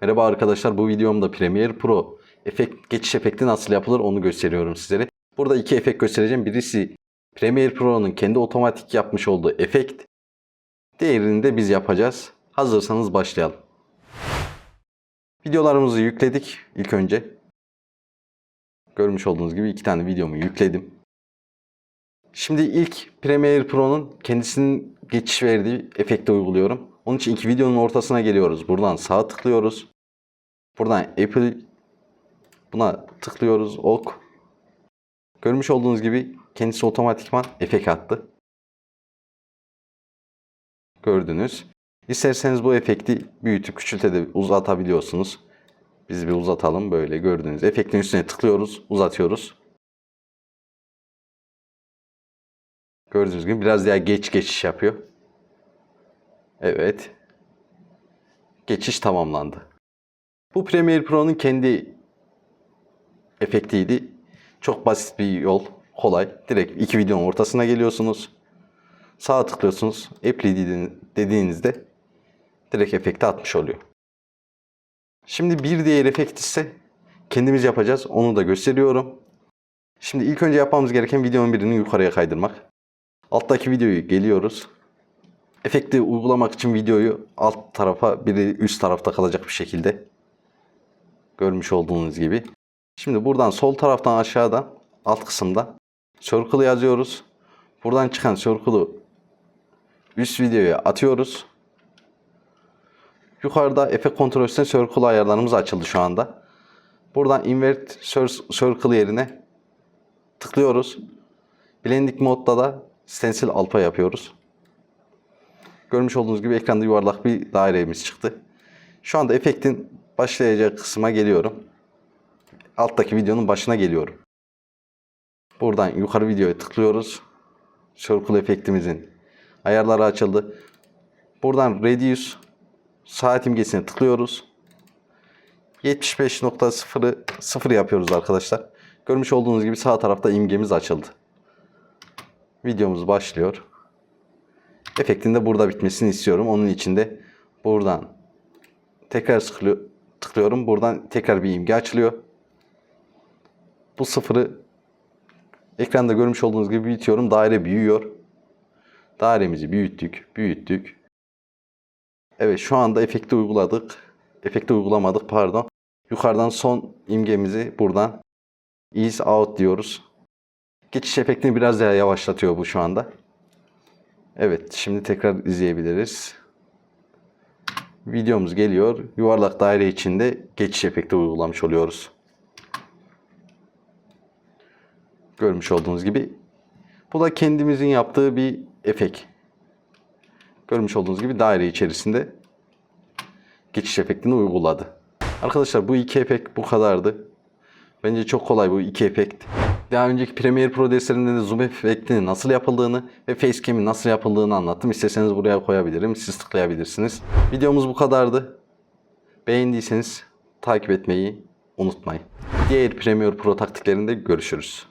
Merhaba arkadaşlar bu videomda Premiere Pro efekt, geçiş efekti nasıl yapılır onu gösteriyorum sizlere. Burada iki efekt göstereceğim. Birisi Premiere Pro'nun kendi otomatik yapmış olduğu efekt. Diğerini de biz yapacağız. Hazırsanız başlayalım. Videolarımızı yükledik ilk önce. Görmüş olduğunuz gibi iki tane videomu yükledim. Şimdi ilk Premiere Pro'nun kendisinin geçiş verdiği efekti uyguluyorum. Onun için iki videonun ortasına geliyoruz. Buradan sağa tıklıyoruz. Buradan Apple buna tıklıyoruz. Ok. Görmüş olduğunuz gibi kendisi otomatikman efekt attı. Gördünüz. İsterseniz bu efekti büyütüp küçültüp uzatabiliyorsunuz. Biz bir uzatalım böyle gördüğünüz. Efektin üstüne tıklıyoruz, uzatıyoruz. Gördüğünüz gibi biraz daha geç geçiş yapıyor. Evet. Geçiş tamamlandı. Bu Premiere Pro'nun kendi efektiydi. Çok basit bir yol. Kolay. Direkt iki videonun ortasına geliyorsunuz. Sağa tıklıyorsunuz. Apply dediğinizde direkt efekti atmış oluyor. Şimdi bir diğer efekt ise kendimiz yapacağız. Onu da gösteriyorum. Şimdi ilk önce yapmamız gereken videonun birini yukarıya kaydırmak. Alttaki videoyu geliyoruz. Efekti uygulamak için videoyu alt tarafa biri üst tarafta kalacak bir şekilde görmüş olduğunuz gibi. Şimdi buradan sol taraftan aşağıdan alt kısımda circle yazıyoruz. Buradan çıkan circle'ı üst videoya atıyoruz. Yukarıda efekt kontrol üstüne circle ayarlarımız açıldı şu anda. Buradan invert circle yerine tıklıyoruz. Blending modda da stencil alfa yapıyoruz. Görmüş olduğunuz gibi ekranda yuvarlak bir dairemiz çıktı. Şu anda efektin başlayacağı kısma geliyorum. Alttaki videonun başına geliyorum. Buradan yukarı videoya tıklıyoruz. Circle efektimizin ayarları açıldı. Buradan Reduce saat imgesine tıklıyoruz. 75.0'ı 0 yapıyoruz arkadaşlar. Görmüş olduğunuz gibi sağ tarafta imgemiz açıldı. Videomuz başlıyor. Efektin de burada bitmesini istiyorum. Onun için de buradan tekrar tıklıyorum. Buradan tekrar bir imge açılıyor. Bu sıfırı ekranda görmüş olduğunuz gibi büyütüyorum. Daire büyüyor. Dairemizi büyüttük, büyüttük. Evet şu anda efekti uyguladık. Efekti uygulamadık pardon. Yukarıdan son imgemizi buradan ease out diyoruz. Geçiş efektini biraz daha yavaşlatıyor bu şu anda. Evet şimdi tekrar izleyebiliriz. Videomuz geliyor. Yuvarlak daire içinde geçiş efekti uygulamış oluyoruz. Görmüş olduğunuz gibi. Bu da kendimizin yaptığı bir efekt. Görmüş olduğunuz gibi daire içerisinde geçiş efektini uyguladı. Arkadaşlar bu iki efekt bu kadardı. Bence çok kolay bu iki efekt. Daha önceki Premiere Pro derslerinde de zoom efektinin nasıl yapıldığını ve facecam'in nasıl yapıldığını anlattım. İsterseniz buraya koyabilirim. Siz tıklayabilirsiniz. Videomuz bu kadardı. Beğendiyseniz takip etmeyi unutmayın. Diğer Premiere Pro taktiklerinde görüşürüz.